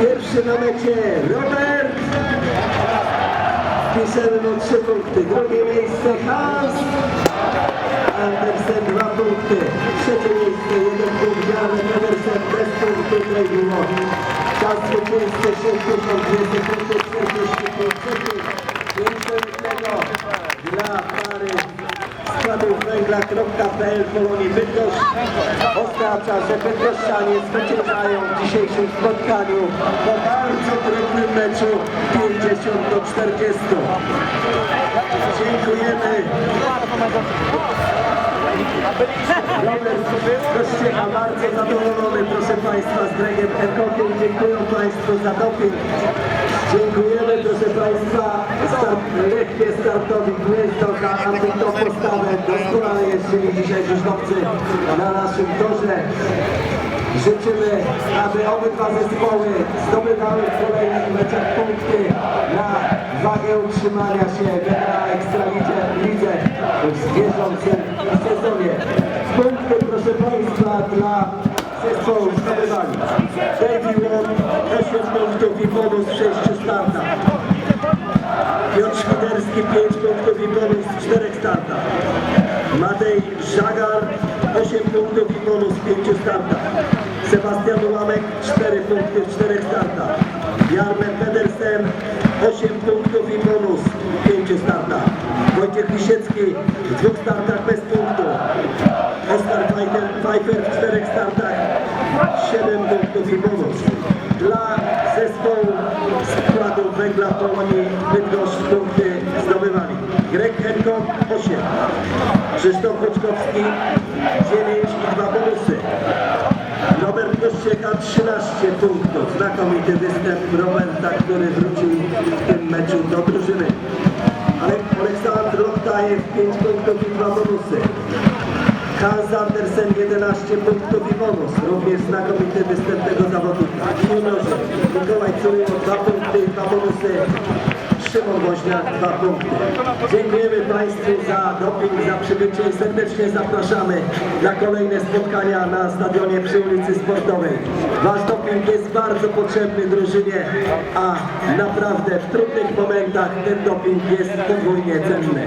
Pierwszy na mecie Robert. Piszemy mu trzy punkty. Drugie miejsce Hans. Andersen dwa punkty. Trzecie miejsce jeden punkt. Jarek Andersen bez punktu. Tutaj było czas zwycięzcy 62 sekundy 45 sekund. Pięknego dla pary składów węgla.pl Polonii Bydgoszcz oznacza, że bydgoszczanie zwyciężają w dzisiejszym spotkaniu po bardzo trudnym meczu 50 do 40. Dziękujemy. Robert Kościecha bardzo zadowolony, proszę Państwa, z Gregiem Erkokiem. Dziękuję Państwu za doping. Dziękujemy, proszę Państwa, start, lekkie startowi gniezdo za ambitną postawę. Doskonale jeździli dzisiaj Krzyżdowcy na naszym torze. Życzymy, aby obydwa zespoły zdobywały w kolejnych meczach punkty na wagę utrzymania się na Ekstralidze lidze w bieżącym sezonie. Punkty, proszę Państwa, dla zespołu zdobywali. David Wong 8 punktów i bonus w 6 punktów i bonus w 5 startach. Sebastian Ułamek 4 punkty w 4 startach. Jarmen Pedersen 8 punktów i bonus w 5 startach. Wojciech Lisiecki w dwóch startach bez punktu. Oskar Pfeiffer w 4 startach 7 punktów i bonus. Dla zespołu składu węgla Polonii Bydgoszcz punkty zdobywali. Greg Hancock 8, Krzysztof Boczkowski 9 i 2 bonusy. Robert Kościeka 13 punktów. Znakomity występ Roberta, który wrócił w tym meczu do drużyny. Ale Aleksandr Loktajew 5 punktów i 2 bonusy. Hans Andersen 11 punktów i bonus. Również znakomity występ tego zawodnika. W juniorze Mikołaj Curyło 2 punkty i 2 bonusy. Szymon Woźniak 2 punkty. Dziękujemy Państwu za doping, za przybycie i serdecznie zapraszamy na kolejne spotkania na stadionie przy ulicy Sportowej. Wasz doping jest bardzo potrzebny drużynie, a naprawdę w trudnych momentach ten doping jest podwójnie cenny.